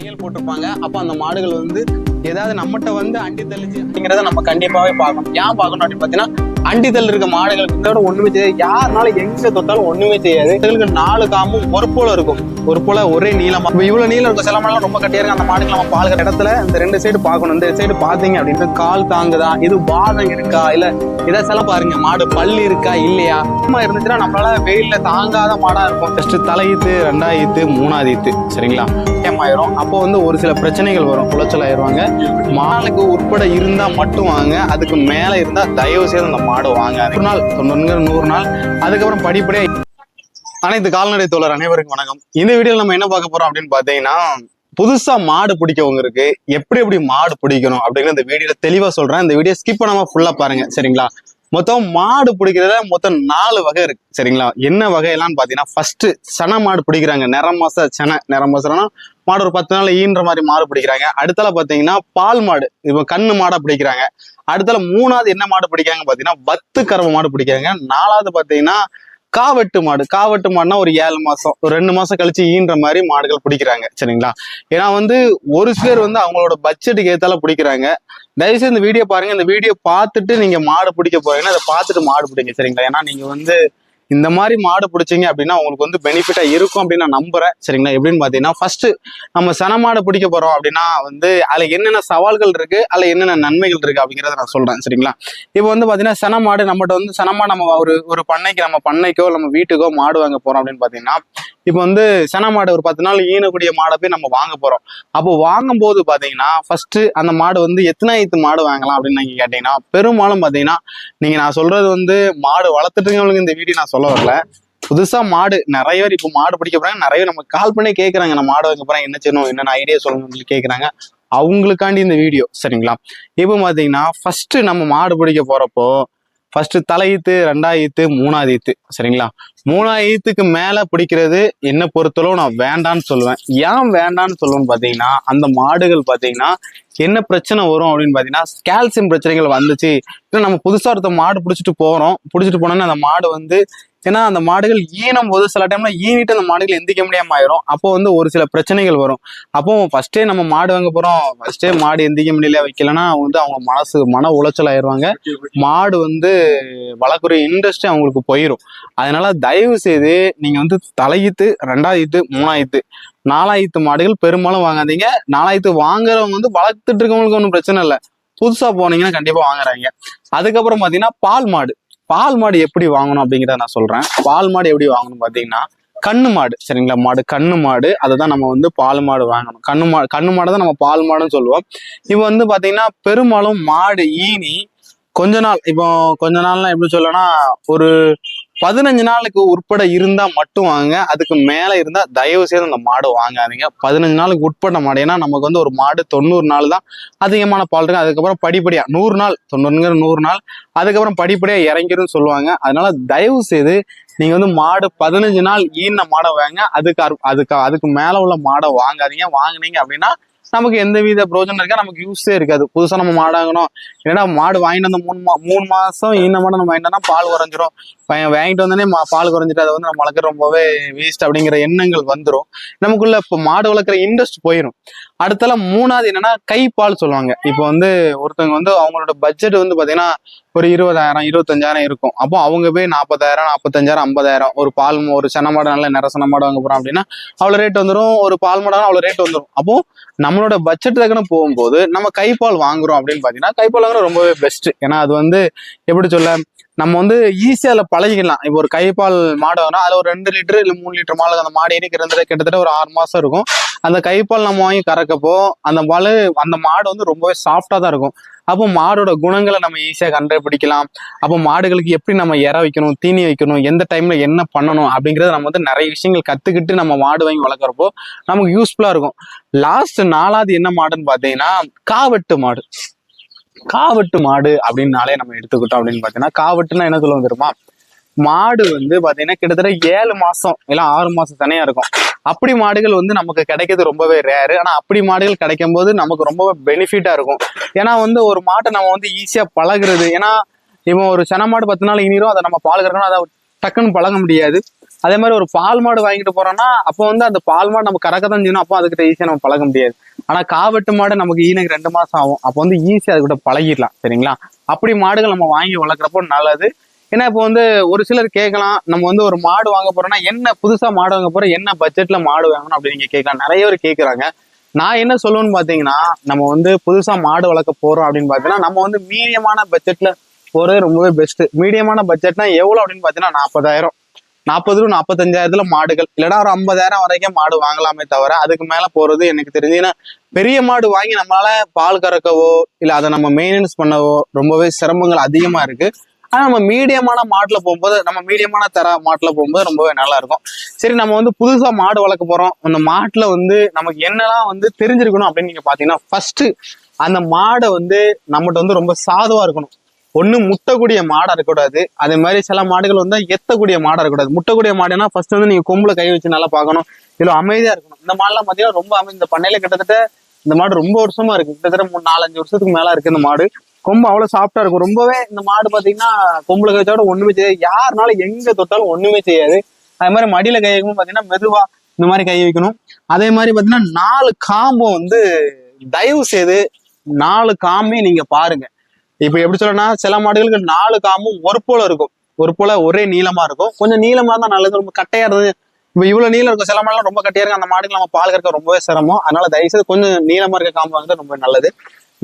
தையல் போட்டிருப்பாங்க. அப்போ அந்த மாடுகள் வந்து ஏதாவது நம்மகிட்ட வந்து அண்டி தள்ளிச்சு அப்படிங்கிறத நம்ம கண்டிப்பாகவே பார்க்கணும். ஏன் பார்க்கணும் அப்படின்னு பார்த்தீங்கன்னா அண்டிதல் இருக்க மாடுகளுக்கு ஒண்ணுமே செய்யாது யாருனால எங்க தொட்டாலும் ஒண்ணுமே செய்யாது இதுகளுக்கு நாலு காமும் ஒரு போல இருக்கும். ஒரு போல ஒரே நீளமா. இப்ப இவ்வளவு நீளம் இருக்கும் சில மாடுலாம் ரொம்ப கட்டியா இருக்கு. அந்த மாடுக்கு நம்ம பால் இடத்துல இந்த ரெண்டு சைடு பார்க்கணும். இந்த சைடு பாத்தீங்க அப்படின்னா கால் தாங்குதா? இது பாதம் இருக்கா? இல்ல சில பாருங்க மாடு பல்லு இருக்கா? இல்லையா? சும்மா இருந்துச்சுன்னா நம்மளால வெயில்ல தாங்காத மாடா இருக்கும். ஃபர்ஸ்ட் தலையீத்து ரெண்டாயிரத்து மூணாவது ஈத்து சரிங்களா? ஆயிரும் அப்போ வந்து ஒரு சில பிரச்சனைகள் வரும். குளச்சல் ஆயிடுவாங்க மாலுக்கு உட்பட இருந்தா மட்டும் வாங்க. அதுக்கு மேல இருந்தா தயவு செய்து அந்த மாடு வாங்க. நாள் தொண்ணூறு நூறு நாள். அதுக்கப்புறம் படிப்படியாக அனைத்து கால்நடை தோழர் அனைவருக்கும் வணக்கம். இந்த வீடியோவில் நம்ம என்ன பார்க்க போறோம் அப்படின்னு பாத்தீங்கன்னா புதுசா மாடு பிடிக்கவங்களுக்கு எப்படி எப்படி மாடு பிடிக்கணும் அப்படின்னு இந்த வீடியோல தெளிவா சொல்றேன். இந்த வீடியோ ஸ்கிப் பண்ணாம ஃபுல்லா பாருங்க சரிங்களா? மொத்தம் மாடு பிடிக்கிறதுல மொத்தம் நாலு வகை இருக்கு சரிங்களா? என்ன வகையெல்லாம் பாத்தீங்கன்னா ஃபர்ஸ்ட் சன மாடு பிடிக்கிறாங்க. நிறம் மாச சன நிறம் மாசம்னா மாடு ஒரு பத்து நாள் ஈன்ற மாதிரி மாடு பிடிக்கிறாங்க. அடுத்தால பார்த்தீங்கன்னா பால் மாடு. இப்போ கண்ணு மாடை பிடிக்கிறாங்க. அடுத்தால மூணாவது என்ன மாடு பிடிக்கிறாங்க பார்த்தீங்கன்னா பத்து கறவை மாடு பிடிக்கிறாங்க. நாலாவது பார்த்தீங்கன்னா காவெட்டு மாடு. காவெட்டு மாடுனா ஒரு ஏழு மாசம் ஒரு ரெண்டு மாசம் கழிச்சு ஈன்ற மாதிரி மாடுகள் பிடிக்கிறாங்க. சரிங்களா? ஏன்னா வந்து ஒரு சிலர் வந்து அவங்களோட பட்ஜெட்டுக்கு ஏத்தால பிடிக்கிறாங்க. தயவுசெய்து இந்த வீடியோ பாருங்க. இந்த வீடியோ பார்த்துட்டு நீங்க மாடு பிடிக்க போறீங்கன்னா அதை பார்த்துட்டு மாடு பிடிங்க. சரிங்களா? ஏன்னா நீங்க வந்து இந்த மாதிரி மாடு பிடிச்சீங்க அப்படின்னா உங்களுக்கு வந்து பெனிஃபிட்டா இருக்கும் அப்படின்னு நான் நம்புறேன். சரிங்களா? எப்படின்னு பாத்தீங்கன்னா ஃபர்ஸ்ட் நம்ம சன மாடு பிடிக்க போறோம் அப்படின்னா வந்து அதுல என்னென்ன சவால்கள் இருக்கு? அதுல என்னென்ன நன்மைகள் இருக்கு அப்படிங்கறத நான் சொல்றேன். சரிங்களா? இப்போ வந்து பாத்தீங்கன்னா சன மாடு நம்மகிட்ட வந்து சனமா நம்ம ஒரு ஒரு பண்ணைக்கு நம்ம பண்ணைக்கோ நம்ம வீட்டுக்கோ மாடு வாங்க போறோம் அப்படின்னு பாத்தீங்கன்னா இப்போ வந்து சன மாடு ஒரு பத்து நாள் ஈனக்கூடிய மாடை போய் நம்ம வாங்க போறோம். அப்போ வாங்கும்போது பார்த்தீங்கன்னா பாத்தீங்கன்னா ஃபர்ஸ்ட் அந்த மாடு வந்து எத்தனை எத்தனாயிரத்து மாடு வாங்கலாம் அப்படின்னு நீங்க கேட்டிங்கன்னா பெரும்பாலும் பாத்தீங்கன்னா நீங்க நான் சொல்றது வந்து மாடு வளர்த்துட்டுங்கவங்களுக்கு இந்த வீடியோ நான் சொல்ல வரல. புதுசா மாடு நிறைய பேர் இப்போ மாடு பிடிக்க போறாங்க. நிறைய பேர் நம்ம கால் பண்ணி கேட்கறாங்க நான் மாடு வாங்க போறேன் என்ன செய்யணும் என்னென்ன ஐடியா சொல்லணும்னு சொல்லி கேட்கறாங்க அவங்களுக்காண்டி இந்த வீடியோ சரிங்களா? இப்போ பாத்தீங்கன்னா ஃபர்ஸ்ட் நம்ம மாடு பிடிக்க போறப்போ ஃபர்ஸ்ட் தலையீத்து ரெண்டாயிரத்து மூணாவது ஈத்து சரிங்களா? மூணாவது ஈத்துக்கு மேல பிடிக்கிறது என்ன பொறுத்தளவு நான் வேண்டான்னு சொல்லுவேன். ஏன் வேண்டான்னு சொல்லுவேன்னு பாத்தீங்கன்னா அந்த மாடுகள் பாத்தீங்கன்னா என்ன பிரச்சனை வரும் அப்படின்னு பாத்தீங்கன்னா கால்சியம் பிரச்சனைகள் வந்துச்சு. இல்லை நம்ம புதுசா ஒருத்த மாடு பிடிச்சிட்டு போறோம். பிடிச்சிட்டு போனோன்னா அந்த மாடு வந்து ஏன்னா அந்த மாடுகள் ஈனும் போது சில டைம்ல ஈனிட்டு அந்த மாடுகள் எந்திக்க முடியாம ஆயிரும். அப்போ வந்து ஒரு சில பிரச்சனைகள் வரும். அப்போ ஃபர்ஸ்டே நம்ம மாடு வாங்க போறோம். ஃபர்ஸ்டே மாடு எந்திக்க முடியல வைக்கலன்னா வந்து அவங்க மனசு மன உளைச்சல் ஆயிருவாங்க மாடு வந்து வளர்க்குற இன்ட்ரெஸ்டே அவங்களுக்கு போயிடும் அதனால தயவு செய்து நீங்க வந்து தலையீத்து ரெண்டாயிரத்து மூணாயிரத்து நாலாயிரத்து மாடுகள் பெரும்பாலும் வாங்காதீங்க. நாலாயிரத்து வாங்குறவங்க வந்து வளர்த்துட்டு இருக்கவங்களுக்கு ஒன்றும் பிரச்சனை இல்லை. புதுசா போனீங்கன்னா கண்டிப்பா வாங்குறாங்க. அதுக்கப்புறம் பாத்தீங்கன்னா பால் மாடு. பால் மாடு எப்படி வாங்கணும் அப்படிங்கிறத நான் சொல்றேன். பால் மாடு எப்படி வாங்கணும் பாத்தீங்கன்னா கண்ணு மாடு சரிங்களா? மாடு கண்ணு மாடு. அதை தான் நம்ம வந்து பால் மாடு வாங்கணும். கண்ணு மாடு கண்ணு மாடு தான் நம்ம பால் மாடுன்னு சொல்லுவோம். இப்போ வந்து பாத்தீங்கன்னா பெரும்பாலும் மாடு ஈனி கொஞ்ச நாள் இப்போ கொஞ்ச நாள்லாம் எப்படி சொல்லனா ஒரு பதினஞ்சு நாளுக்கு உட்பட இருந்தா மட்டும் வாங்க அதுக்கு மேல இருந்தா தயவு செய்து அந்த மாடு வாங்காதீங்க. பதினஞ்சு நாளுக்கு உட்பட்ட மாடு. ஏன்னா நமக்கு வந்து ஒரு மாடு தொண்ணூறு நாள் தான் அதிகமான பால் இருக்கு. அதுக்கப்புறம் படிப்படியா நூறு நாள் தொண்ணூறுங்கிற நூறு நாள் அதுக்கப்புறம் படிப்படியா இறங்கிரும்னு சொல்லுவாங்க. அதனால தயவு செய்து நீங்க வந்து மாடு பதினஞ்சு நாள் ஈன மாடை வாங்க. அதுக்கு அதுக்கு அதுக்கு மேல உள்ள மாடை வாங்காதீங்க. வாங்குனீங்க அப்படின்னா நமக்கு எந்த வித பிரோஜனம் இருக்கா நமக்கு யூஸே இருக்காது. புதுசா நம்ம மாடு ஏன்னா மாடு வாங்கிட்டு வந்த மூணு மா மூணு மாசம் ஈன மாடு நம்ம வாங்கிட்டோம்னா பால் குறைஞ்சிரும். வாங்கிட்டு வந்தோடனே மா- பால் குறைஞ்சிட்டு அதை வந்து நம்ம வளர்க்குற ரொம்பவே வேஸ்ட் அப்படிங்கிற எண்ணங்கள் வந்துரும். நமக்குள்ள இப்போ மாடு வளர்க்குற இன்ட்ரெஸ்ட் போயிடும் அடுத்தால மூணாவது என்னன்னா கைப்பால் சொல்லுவாங்க. இப்போ வந்து ஒருத்தவங்க வந்து அவங்களோட பட்ஜெட் வந்து பாத்தீங்கன்னா ஒரு இருபதாயிரம் இருபத்தஞ்சாயிரம் இருக்கும். அப்போ அவங்க போய் நாற்பதாயிரம் நாற்பத்தஞ்சாயிரம் ஐம்பதாயிரம் ஒரு பால் ஒரு சென மாடு நல்ல நிற மாடு வாங்க போறோம் அப்படின்னா அவ்வளோ ரேட் வந்துடும் ஒரு பால் மாடு அவ்வளோ ரேட் வந்துடும் அப்போ நம்மளோட பட்ஜெட் தக்கன போகும்போது நம்ம கைப்பால் வாங்குறோம் அப்படின்னு பாத்தீங்கன்னா கைப்பால் வாங்குறது ரொம்பவே பெஸ்ட் ஏன்னா அது வந்து எப்படி சொல்ல நம்ம வந்து ஈஸியா அதில் பழகிக்கலாம் இப்போ ஒரு கைப்பால் மாடு வாங்கினா அதில் ஒரு ரெண்டு லிட்டர் இல்லை மூணு லிட்டர் மாடு அந்த மாடு ஏறி கிட்டத்தட்ட கிட்டத்தட்ட ஒரு ஆறு மாசம் இருக்கும். அந்த கைப்பால் நம்ம வாங்கி கறக்கப்போ அந்த பால் அந்த மாடு வந்து ரொம்பவே சாஃப்டாக தான் இருக்கும். அப்போ மாடோட குணங்களை நம்ம ஈஸியாக கண்டுபிடிக்கலாம். அப்போ மாடுகளுக்கு எப்படி நம்ம இற வைக்கணும் தீனி வைக்கணும் எந்த டைமில் என்ன பண்ணணும் அப்படிங்கிறத நம்ம வந்து நிறைய விஷயங்கள் கற்றுக்கிட்டு நம்ம மாடு வாங்கி வளர்க்குறப்போ நமக்கு யூஸ்ஃபுல்லாக இருக்கும். லாஸ்ட் நாலாவது என்ன மாடுன்னு பார்த்தீங்கன்னா காவட்டு மாடு. காவட்டு மாடு அப்படின்னாலே நம்ம எடுத்துக்கிட்டோம் அப்படின்னு பார்த்தீங்கன்னா காவெட்டுனா என்ன சொல்லுவோம் தெரியுமா? மாடு வந்து பார்த்தீங்கன்னா கிட்டத்தட்ட ஏழு மாதம் இல்லை ஆறு மாதம் தனியாக இருக்கும். அப்படி மாடுகள் வந்து நமக்கு கிடைக்கிறது ரொம்பவே ரேரு ஆனால் அப்படி மாடுகள் கிடைக்கும் போது நமக்கு ரொம்ப பெனிஃபிட்டாக இருக்கும். ஏன்னா வந்து ஒரு மாட்டை நம்ம வந்து ஈஸியாக பழகுறது. ஏன்னா இவன் ஒரு சென மாடு பத்து நாள் இனிரும் அதை நம்ம பால் கறக்கணும் அதை டக்குன்னு பழக முடியாது. அதே மாதிரி ஒரு பால் மாடு வாங்கிட்டு போறோம்னா அப்போ வந்து அந்த பால் மாடு நம்ம கறக்க தான் செய்யணும். அப்போ அதுக்கிட்ட ஈஸியாக நம்ம பழக முடியாது. ஆனா காவெட்டு மாடு நமக்கு ஈனுக்கு ரெண்டு மாசம் ஆகும். அப்போ வந்து ஈஸியாக அதுக்கிட்ட பழகிடலாம். சரிங்களா? அப்படி மாடுகள் நம்ம வாங்கி வளர்க்குறப்போ நல்லது. ஏன்னா இப்போ வந்து ஒரு சிலர் கேட்கலாம் நம்ம வந்து ஒரு மாடு வாங்க போறோம்னா என்ன புதுசா மாடு வாங்க போறோம் என்ன பட்ஜெட்ல மாடு வாங்கணும் அப்படின்னு நீங்க கேட்கலாம் நிறைய பேர் கேட்கறாங்க நான் என்ன சொல்லுவேன்னு பாத்தீங்கன்னா நம்ம வந்து புதுசா மாடு வளர்க்க போறோம் அப்படின்னு பாத்தீங்கன்னா நம்ம வந்து மீடியமான பட்ஜெட்ல போறது ரொம்பவே பெஸ்ட் மீடியமான பட்ஜெட்னா எவ்வளவு அப்படின்னு பாத்தீங்கன்னா நாற்பதாயிரம் நாற்பது டு நாற்பத்தஞ்சாயிரத்துல மாடுகள். இல்லைன்னா ஒரு ஐம்பதாயிரம் வரைக்கும் மாடு வாங்கலாமே தவிர அதுக்கு மேல போறது எனக்கு தெரிஞ்சு ஏன்னா பெரிய மாடு வாங்கி நம்மளால பால் கறக்கவோ இல்ல அதை நம்ம மெயின்டெனன்ஸ் பண்ணவோ ரொம்பவே சிரமங்கள் அதிகமா இருக்கு. ஆனா நம்ம மீடியமான மாட்டுல போகும்போது நம்ம மீடியமான தர மாட்டுல போகும்போது ரொம்பவே நல்லா இருக்கும் சரி நம்ம வந்து புதுசா மாடு வளர்க்க போறோம். அந்த மாட்டுல வந்து நமக்கு என்னெல்லாம் வந்து தெரிஞ்சிருக்கணும் அப்படின்னு நீங்க பாத்தீங்கன்னா ஃபர்ஸ்ட் அந்த மாடை வந்து நம்மகிட்ட வந்து ரொம்ப சாதுவா இருக்கணும். ஒண்ணு முட்டக்கூடிய மாடா இருக்கக்கூடாது. அதே மாதிரி சில மாடுகள் வந்து எத்தக்கூடிய மாடா இருக்கக்கூடாது. முட்டக்கூடிய மாடுனா ஃபர்ஸ்ட் வந்து நீங்க கொம்புல கை வச்சு நல்லா பார்க்கணும். இதுல அமைதியா இருக்கணும். இந்த மாடுலாம் பாத்தீங்கன்னா ரொம்ப அமை இந்த பண்ணையில கிட்டத்தட்ட இந்த மாடு ரொம்ப வருஷமா இருக்கு. கிட்டத்தட்ட மூணு நாலஞ்சு வருஷத்துக்கு மேல இருக்கு இந்த மாடு. கொம்பு அவ்வளவு சாஃப்டா இருக்கும். ரொம்பவே இந்த மாடு பாத்தீங்கன்னா கொம்புல கழிச்சோட ஒண்ணுமே செய்யாது. யாருனாலும் எங்க தொட்டாலும் ஒண்ணுமே செய்யாது. அதே மாதிரி மடியில கை வைக்கணும் பாத்தீங்கன்னா மெதுவா இந்த மாதிரி கை வைக்கணும். அதே மாதிரி பாத்தீங்கன்னா நாலு காம்பும் வந்து தயவு செய்து நாலு காம்பையும் நீங்க பாருங்க. இப்ப எப்படி சொல்லணும்னா சில மாடுகளுக்கு நாலு காம்பும் ஒரு போல இருக்கும். ஒரு போல ஒரே நீளமா இருக்கும். கொஞ்சம் நீளமா இருந்தா நல்லது. ரொம்ப கட்டையா இருந்தது. இப்ப இவ்வளவு நீளம் இருக்கும். சில மாடுலாம் ரொம்ப கட்டையா இருக்கும். அந்த மாடுக்கு நம்ம பால் கறக்க ரொம்பவே சிரமம். அதனால தயவுசெய்து கொஞ்சம் நீளமா இருக்க காம்பு வந்து ரொம்ப நல்லது.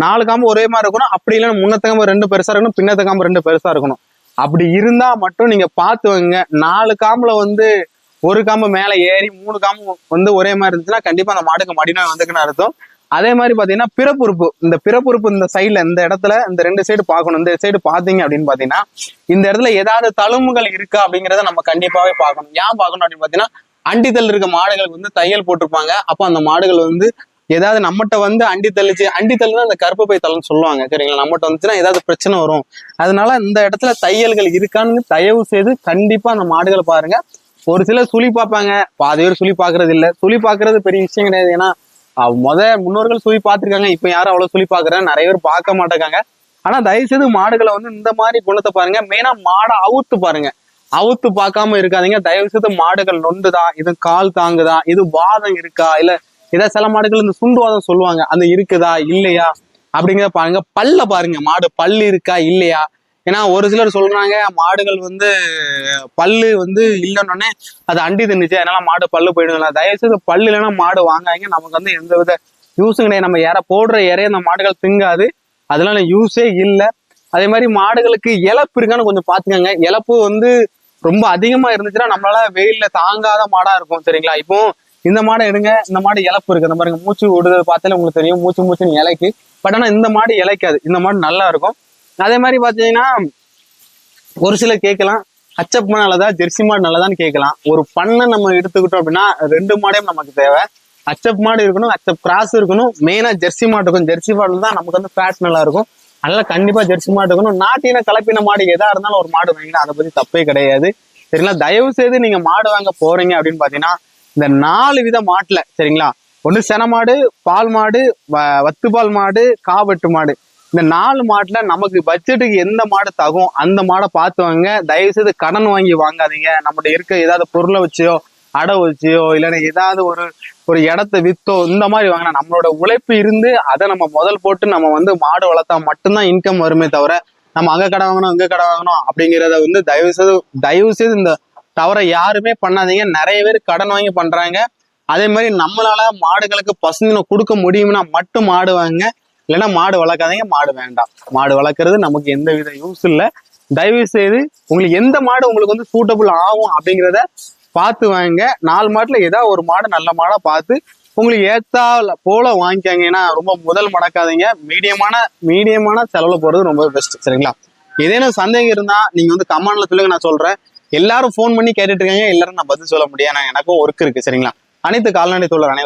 நாலு காம்பு ஒரே மாதிரி இருக்கணும். அப்படி இல்லைன்னா முன்னத்த காம்பு ரெண்டு பெருசா இருக்கணும் பின்னத்த காம்பு ரெண்டு பெருசா இருக்கணும். அப்படி இருந்தா மட்டும் நீங்க பார்த்து வைங்க. நாலு காம்புல வந்து ஒரு காம்பு மேல ஏறி மூணு காம்பு வந்து ஒரே மாதிரி இருந்துச்சுன்னா கண்டிப்பா அந்த மாடுக்கு மடிநோய் வந்துக்குன்னு அர்த்தம். அதே மாதிரி பாத்தீங்கன்னா பிறப்புறுப்பு. இந்த பிறப்புறுப்பு இந்த சைடுல இந்த இடத்துல இந்த ரெண்டு சைடு பார்க்கணும். இந்த சைடு பாத்தீங்க அப்படின்னு பாத்தீங்கன்னா இந்த இடத்துல ஏதாவது தழும்புகள் இருக்கா அப்படிங்கறத நம்ம கண்டிப்பாவே பார்க்கணும். ஏன் பார்க்கணும் அப்படின்னு பாத்தீங்கன்னா அண்டித்தல் இருக்க மாடுகள் வந்து தையல் போட்டிருப்பாங்க. அப்போ அந்த மாடுகள் வந்து ஏதாவது நம்மகிட்ட வந்து அண்டி தள்ளிச்சு அண்டி தள்ளுனா அந்த கருப்பு பை தள்ளுன்னு சொல்லுவாங்க சரிங்களா? நம்மகிட்ட வந்துச்சுன்னா ஏதாவது பிரச்சனை வரும். அதனால இந்த இடத்துல தையல்கள் இருக்கான்னு தயவு செய்து கண்டிப்பா அந்த மாடுகளை பாருங்க. ஒரு சிலர் சுழி பார்ப்பாங்க. பாதி பேர் சுழி பார்க்கறது இல்ல. சுழி பார்க்கறது பெரிய விஷயம் கிடையாது. ஏன்னா முத முன்னோர்கள் சுழி பார்த்துருக்காங்க. இப்ப யாரும் அவ்வளவு சுழி பார்க்கறாங்க நிறைய பேர் பார்க்க மாட்டேங்காங்க. ஆனா தயவு செய்து மாடுகளை வந்து இந்த மாதிரி குணத்தை பாருங்க. மெயினா மாடை அவுத்து பாருங்க. அவுத்து பார்க்காம இருக்காதீங்க. தயவு செய்து மாடுகள் நொண்டுதா இது கால் தாங்குதா? இது வாதம் இருக்கா? இல்ல ஏதாவது சில மாடுகள் இந்த சுண்டுவாதம் சொல்லுவாங்க. அந்த இருக்குதா? இல்லையா? அப்படிங்கிறத பாருங்க. பல்ல பாருங்க. மாடு பல்லு இருக்கா? இல்லையா? ஏன்னா ஒரு சிலர் சொல்றாங்க மாடுகள் வந்து பல்லு வந்து இல்லைன்னொடனே அது அண்டி தின்னுச்சு. அதனால மாடு பல்லு போயிடுங்களா தயவுசெய்து பல்லு இல்லைன்னா மாடு வாங்காங்க நமக்கு வந்து எந்த வித யூஸும் கிடையாது. நம்ம இற போடுற இறைய அந்த மாடுகள் திங்காது. அதனால யூஸே இல்லை. அதே மாதிரி மாடுகளுக்கு இழப்பு இருக்கான்னு கொஞ்சம் பாத்துக்கோங்க. இழப்பு வந்து ரொம்ப அதிகமா இருந்துச்சுன்னா நம்மளால வெயில்ல தாங்காத மாடா இருக்கும். சரிங்களா? இப்போ இந்த மாடை எடுங்க இந்த மாடு இழப்பு இருக்கு. இந்த பாருங்க மூச்சு விடுறது பார்த்தாலே உங்களுக்கு தெரியும். மூச்சு மூச்சுன்னு இலைக்கு. பட் ஆனா இந்த மாடு இலைக்காது இந்த மாடு நல்லா இருக்கும். அதே மாதிரி பாத்தீங்கன்னா ஒரு சில கேட்கலாம் அச்சப் மாடு நல்லதா ஜெர்சி மாடு நல்லதான்னு கேட்கலாம். ஒரு பண்ணை நம்ம எடுத்துக்கிட்டோம் அப்படின்னா ரெண்டு மாடையும் நமக்கு தேவை. அச்சப் மாடு இருக்கணும் அச்சப் கிராஸ் இருக்கணும். மெயினா ஜெர்சி மாடு இருக்கும் ஜெர்சி மாடு தான் நமக்கு வந்து ஃபேட் நல்லா இருக்கும். அதனால கண்டிப்பா ஜெர்சி மாடு இருக்கணும். நாட்டின கலப்பின மாடு எதா இருந்தாலும் ஒரு மாடு வாங்கினா அதை பத்தி தப்பே கிடையாது. சரிங்களா? தயவு செய்து நீங்க மாடு வாங்க போறீங்க அப்படின்னு பாத்தீங்கன்னா இந்த நாலு வித மாட்டுல சரிங்களா? ஒண்ணு சென மாடு பால் மாடு வ- வத்துப்பால் மாடு காவெட்டு மாடு. இந்த நாலு மாட்டுல நமக்கு பட்ஜெட்டுக்கு எந்த மாடு தகும் அந்த மாடை பார்த்து வாங்க தயவு செய்து கடன் வாங்கி வாங்காதீங்க. நம்மகிட்ட இருக்க ஏதாவது பொருளை வச்சியோ அடை வச்சியோ இல்லைன்னா ஏதாவது ஒரு ஒரு இடத்த வித்தோ இந்த மாதிரி வாங்கினா நம்மளோட உழைப்பு இருந்து அதை நம்ம முதல் போட்டு நம்ம வந்து மாடு வளர்த்தா மட்டும்தான் இன்கம் வருமே தவிர நம்ம அங்க கடை வாங்கணும் இங்க கடை வாங்கணும் அப்படிங்கிறத வந்து தயவு செய்து தயவு செய்து இந்த தவிர யாருமே பண்ணாதீங்க. நிறைய பேர் கடன் வாங்கி பண்றாங்க. அதே மாதிரி நம்மளால மாடுகளுக்கு பசுந்தின கொடுக்க முடியும்னா மட்டும் மாடு வாங்க இல்லைன்னா மாடு வளர்க்காதீங்க. மாடு வேண்டாம். மாடு வளர்க்கறது நமக்கு எந்த வித யூஸ் இல்லை. தயவு செய்து உங்களுக்கு எந்த மாடு உங்களுக்கு வந்து சூட்டபிள் ஆகும் அப்படிங்கிறத பார்த்து வாங்க நாலு மாட்டில் ஏதாவது ஒரு மாடு நல்ல மாடாக பார்த்து உங்களுக்கு ஏத்தா போல வாங்கிக்காங்க. ஏன்னா ரொம்ப முதல் மடக்காதீங்க. மீடியமான மீடியமான செலவில் போகிறது ரொம்ப பெஸ்ட் சரிங்களா? ஏதேனும் சந்தேகம் இருந்தால் நீங்கள் வந்து கமெண்ட்ல சொல்லுங்க. நான் சொல்கிறேன் எல்லாரும் ஃபோன் பண்ணி கேட்டுட்டு இருக்காங்க. எல்லாரும் நான் பதில் சொல்ல முடியாது. எனக்கும் ஒர்க் இருக்கு. சரிங்களா? அனைத்து கால்நடை தொழில் அனைவரும்